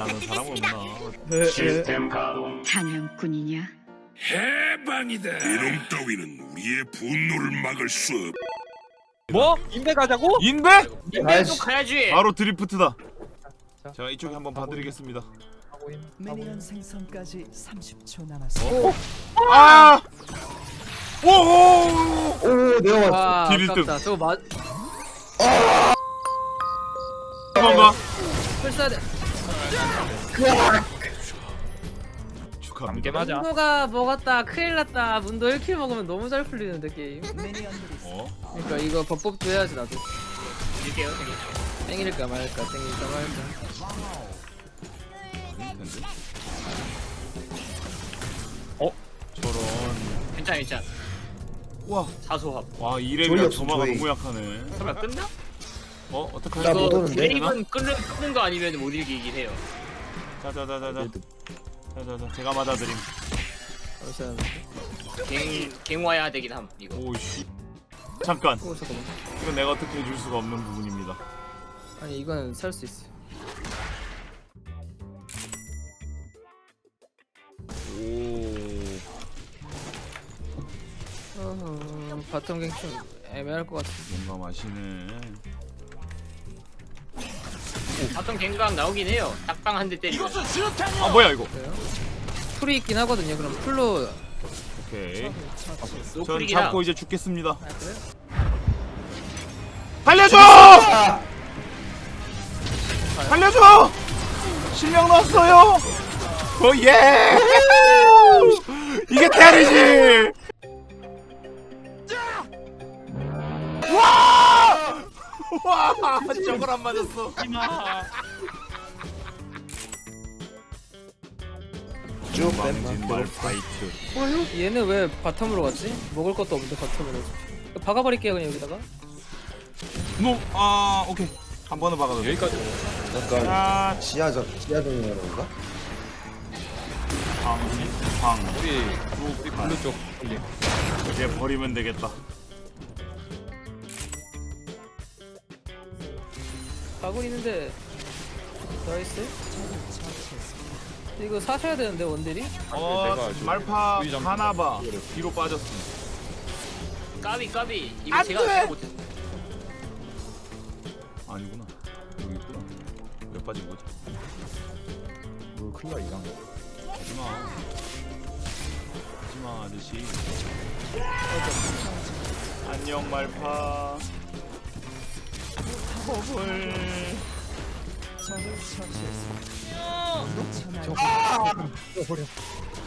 나는 사람 없나? 시스템 가동. 사냥꾼이냐? 해방이다. 이놈 따위는 우리의 분노를 막을 수 없. 뭐? 인베 가자고? 인베? 아이씨. 가야지. 바로 드리프트다. 자, 제가 이쪽에 한번 봐드리겠습니다. 미니언 생성까지 30초 남았습니다. 아! 오오! 오 내가 왔어. 와딜 아깝다 저거 맞.. 풀 써야 돼 축하합니다. 맞아 문도가 먹었다 큰일 났다 문도 1킬 먹으면 너무 잘 풀리는데 게임 어? 그러니까 이거 법법도 해야지 나도 이게요. 땡길까 말까 땡길까 말까 텐데. 어? 저런. 괜찮아 괜찮아. 와, 사소합. 와 조마가 조이. 너무 약하네. 설마 끝나? 어? 어떡하지? 나 못 오는데? 게임은 끊는 끊는 거 아니면 못 이기긴 해요. 자자자자자. 자자자. 제가 맞아드림. 잠시만 갱 갱 와야 되긴 함 이거. 오씨. 잠깐. 오 잠깐만 이건 내가 어떻게 해줄 수가 없는 부분입니다. 아니 이거는 살수 있어 오. 어허 바텀 갱충 애매할 것 같아 뭔가 맛이네. 바텀 갱강 나오긴 해요. 딱방 한 대 때리면. 아 뭐야 이거? 그래요? 풀이 있긴 하거든요 그럼 풀로 오케이. 전 노플이기라. 잡고 이제 죽겠습니다. 아 그래요? 살려줘! 아, 살려줘! 실명 넣었어요! 오 예! 이게 테리지! 와! 와! 저걸 안 맞았어. 쭉 망진말 뺀다. 파이트. 얘는 왜 바텀으로 갔지? 먹을 것도 없는데 바텀으로 박아버릴게요 그냥 여기다가 노, 아, 오케이. 한 번은 박아도 돼. 여기까지 약간 아, 지하적 지하정이라는 건가? 방, 방. 우리 우리 블루 쪽 이제 버리면 되겠다. 가고 있는데 나이스 이거 사셔야 되는데 원딜이? 어, 말파 하나바 뒤로 빠졌습니다. 까비 까비. 이거 안 제가 돼! 못했어. 아니구나. 여기 있구나. 왜 빠진 거지? 뭘 큰일 나 이상. 하지마. 하지마 아저씨. 안녕 말파. 버블. 적을 처치했습니다.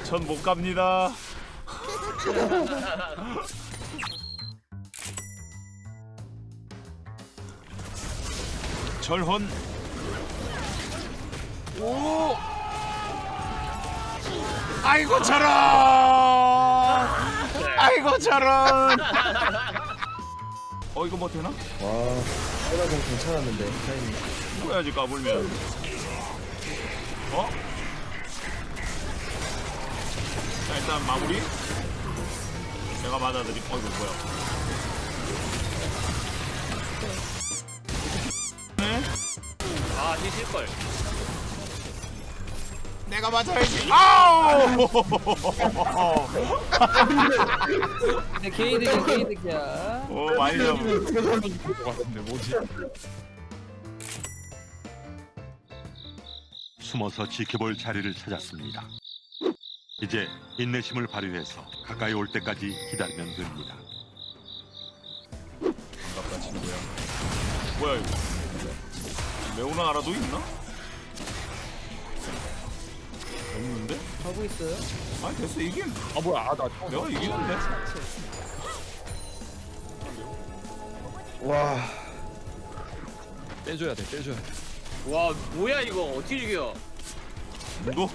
전못 갑니다. 절헌. 오. 아이고 저런. 아이고 저런. 어 이거 뭐 되나? 와, 세라 좀 괜찮았는데 타이밍. 뭐야지 까불면. 어? 자 일단 마무리. 내가 맞아드림. 어이구 뭐야? 네? 아 뒤질 걸. 내가 맞아야지. 아우! 내 게이득이야 게이득이야 오 많이 잡은. 숨어서 지켜볼 자리를 찾았습니다. 이제 인내심을 발휘해서 가까이 올 때까지 기다리면 됩니다. 반갑다 친구야. 뭐야 이거? 레오나 알아도 있나? 가고 있어요 아니 됐어 이긴. 아 뭐야 아, 나 내가 이기는데. 와, 떼줘야 돼 떼줘야 돼 와 뭐야 이거 어떻게 죽여? 너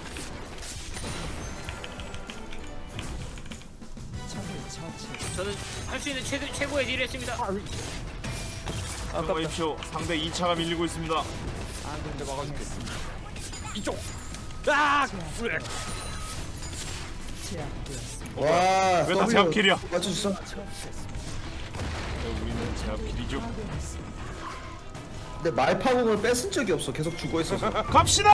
처치했습니다. 저는 할 수 있는 최대 최고의 딜을 했습니다. 아깝다 아깝십시오. 상대 2차가 밀리고 있습니다. 제압 되었습니다. 와, 왜다 W 제압킬이야? 맞춰줬어. 우리는 제압킬이죠. 근데 말파공을 뺏은 적이 없어. 계속 죽어 있어서. 갑시다.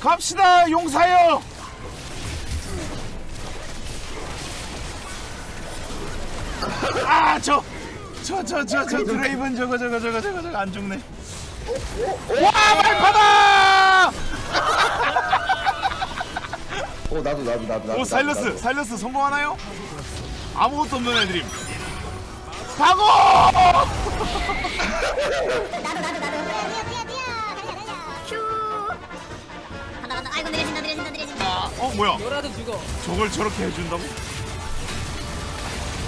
갑시다 용사요 아저 저 저 저 저 드레이븐 저거 저거 저거 저거 저거 안 죽네 와 말파다 어 나도 나도 나도 나도 오 나도. 사일러스 성공하나요? 아무것도 없는 애드림. 사고 나도 나도 나도. 뛰어 뛰어 뛰어 뛰어 휴 간다 간다. 아이고 느려진다 느려진다 느려진다. 어 뭐야? 너라도 죽어. 저걸 저렇게 해준다고?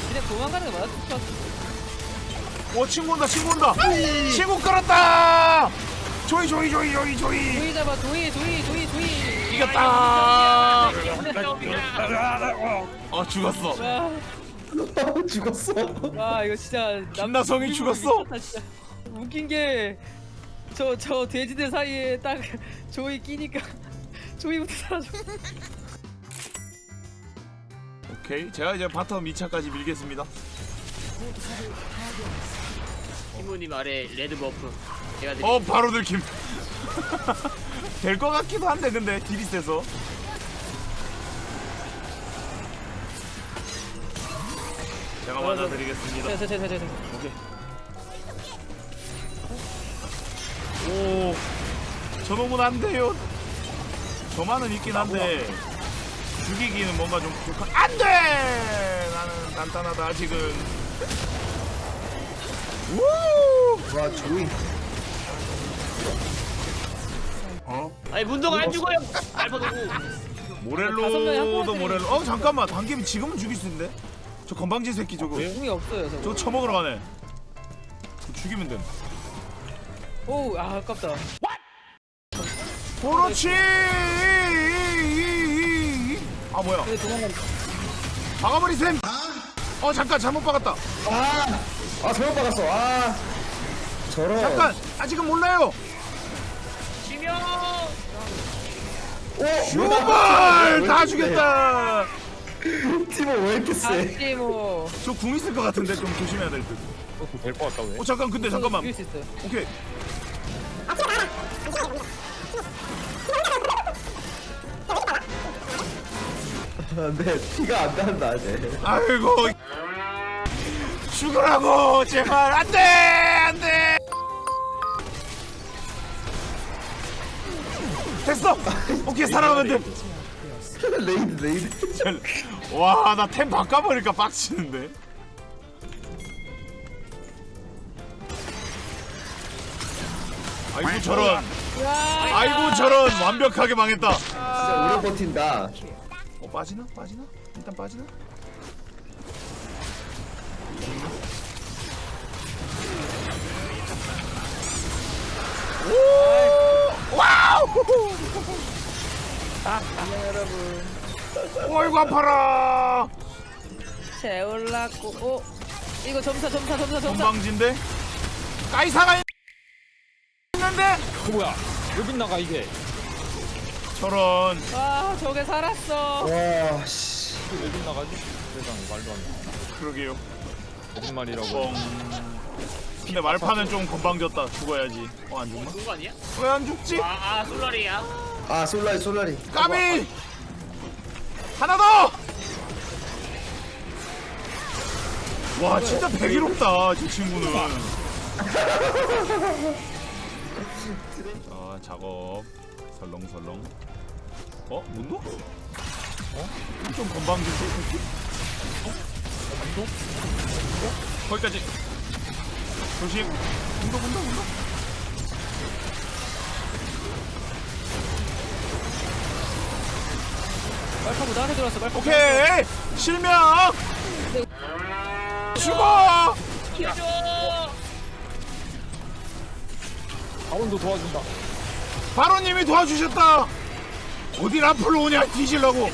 그냥 도망가는 게 맞을 것 같아. 어 친구 온다 친구 온다. 친구 끌었다! 조이 조이 조이 조이 조이. 조이 잡아 조이 조이 조이 조이. 이겼다 어 죽었어 와, 죽었어 와 이거 진짜 김나성이 남- 죽었어? 미쳤다, 진짜. 웃긴 게 저 저 돼지들 사이에 딱 조이 끼니까 조이부터 사라져. 오케이 제가 이제 바텀 2차까지 밀겠습니다 신부님 아래 레드 버프. 제가 드릴게요. 어 바로 들킴 될 것 같기도 한데 근데 딜이 세서. 제가 맞아 드리겠습니다. 자자자자자. 오 저놈은 안 돼요. 저만은 있긴 한데 죽이기는 뭔가 좀 부족한 안돼! 나는 단단하다 아직은 우! 와 조이 아니 문도가 안 죽어요. 알파 도구. 다섯 명이 한 모렐로도 번에 모렐로. 어 잠깐만. 단계비 지금은 죽일 수 있는데? 저 건방진 새끼 저거. 공이 없어요 저거. 저거 처먹으러 가네. 그거 죽이면 됨. 오우 아 아깝다. 그렇지! 아 뭐야? 근데 도망간다. 박아버리 셈! 어 잠깐 잘못 박았다. 아 잘못 박았어. 아 저런. 잠깐! 아직은 몰라요! 지명. 오 슈발! 다 죽였다! 팀원 왜 이렇게 세 뭐. 저궁 있을 것 같은데 좀 조심해야 될 듯. 될것 같다 왜? 어 잠깐 근데 잠깐만. 이길 수 있어요. 오케이. 네 피가 안 난다 이제. 아이고. 죽으라고! 제발 안돼 됐어? 오케이 살아가면 레이드 레이드. 돼와나 템 바꿔버릴까 빡치는데. 아이고 저런. 아이고 저런. 완벽하게 망했다. 진짜 오래 버틴다. 어 빠지나? 빠지나? 일단 빠지나 여러분 어이구 아파라 재올랐고 오 이거 점사 점사 점사 점사. 건방진데 까이사가 있는데 그 뭐야? 왜 빗나가 이게? 저런 와 저게 살았어. 와 씨 왜 빗나가지? 세상에 말도 안 돼. 그러게요 거짓말이라고. 뻥 근데 말파는 좀 건방졌다 죽어야지 어 안 죽나? 그거 아니야? 왜 안 죽지? 아, 아 솔라리야. 아 솔라리 솔라리 까비 하나 더! 와 진짜 배기롭다 저 친구는 자 작업 설렁설렁 어? 문도? 어? 좀 건방진? 어? 문도? 어? 거기까지 조심 문도 문도 문도 말파고 나한테 들어왔어 말파. 오케이. 실명. 죽어. 바론도 도와준다. 바로님이 도와주셨다. 어딜 앞으로 오냐 뒤질라고.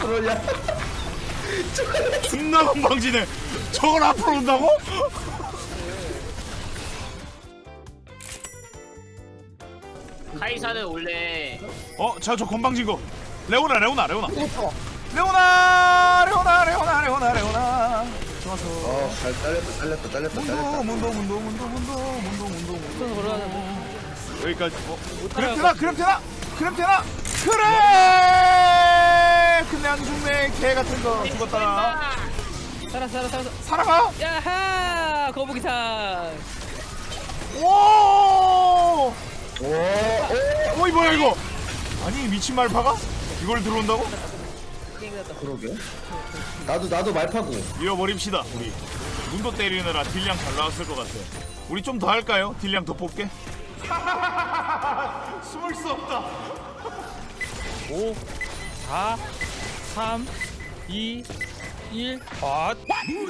그러냐 존나 건방지네. 저걸 앞으로 온다고? 카이사는 원래 어, 저, 저 건방진 거. 레오나, 레오나, 레오나. 그렇죠. 레오나, 레오나, 레오나, 레오나, 레오나. 좋았어. 어, 잘 딸렸다, 딸렸다, 딸렸다, 문도, 딸렸다. 문도, 문도, 문도, 문도, 문도, 문도, 문도. 여기까지. 어, 그럼 되나, 그럼 되나, 그럼 되나. 그래! 근데 안 죽네, 개 같은 거. 죽었다. 살아 살아 살아 살아가! 야하 거북이상 오! 오, 오. 어이 뭐야 이거? 아니 미친 말파가? 이걸 들어온다고? 그러게. 나도 나도 말파고. 이어버립시다 우리. 문도 때리느라 딜량 잘 나왔을 것 같아. 우리 좀 더 할까요? 딜량 더 뽑게? 숨을 수 없다. 5 4 3 2 1 아, 안 돼요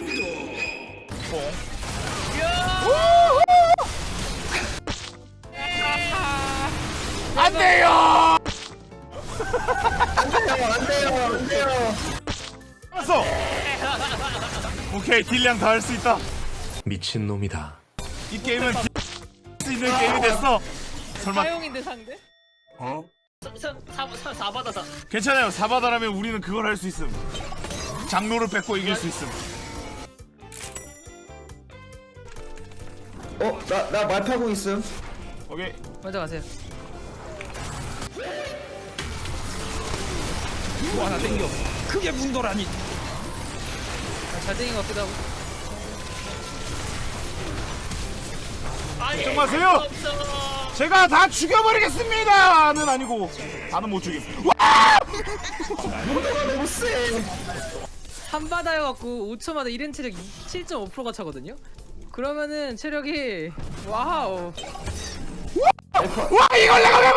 안 돼요, 안 돼요, 안 돼요. 알았어 오케이 딜량 다 할 수 있다 미친놈이다. 이 게임은 수 있는 게임이 됐어 설마 사용인데 상대? 어? 사바다다 괜찮아요 사바다라면 우리는 그걸 할 수 있음 장로를 뺏고 이길 수 있음 어, 나 나 말파고 있음. 오케이 먼저 가세요 또 하나 땡겨. 크게 문도라니. 아, 잘 땡긴 것 같기도 하고 걱정 마세요 제가 다 죽여버리겠습니다는 아니고 다는 못 죽임 와! 너무 세. 한바다여갖고 5초마다 1인 체력 7.5%가 차거든요? 그러면은 체력이 와우 와 이걸 내가 왜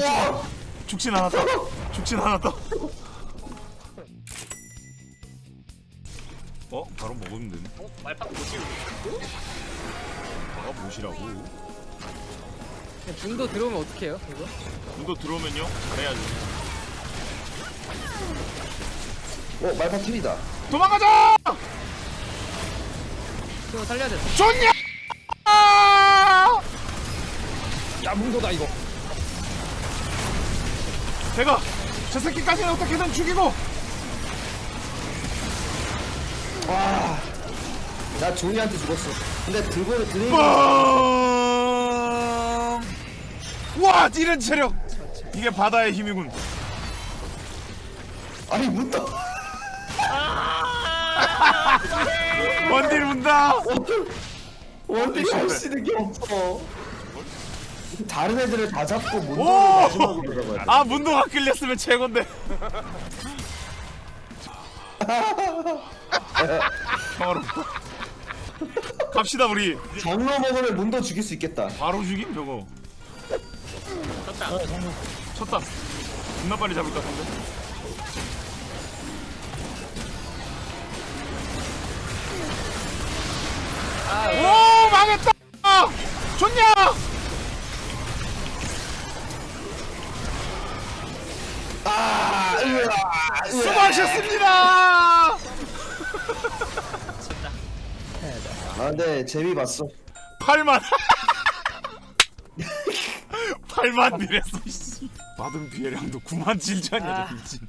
우와. 죽진 않았다 죽진 않았다 어? 바로 먹으면 되네 어? 말파 보시고 아 무시라고 중도 들어오면 어떡해요 이거? 문도 들어오면요 잘해야지 어, 말파 팀이다. 도망가자 이거 살려야 돼 좋냐 아! 야, 문도다 이거. 제가 저 새끼까지는 어떻게든 죽이고 와. 나 종이한테 죽었어. 근데 들고 드링. 뻥! 와 이런 체력 이게 바다의 힘이군 아니 문도. 원딜 운다 원딜이 할수 있는 게 없어. 다른 애들을 다 잡고 문도를 오! 마지막으로 들어가야 돼. 아 문도가 끌렸으면 최곤데. 평화롭다 갑시다 우리. 장로 먹으면 문도 죽일 수 있겠다. 바로 죽임 저거. 쳤다. 쳤다. 존나 빨리 잡을 것 같은데? 오 망했다! 좋냐 수고하셨습니다. 아, 네, 재미 봤어. 8만. 8만 딜했어 씨. 받은 피해량도 9만 7천이야 미친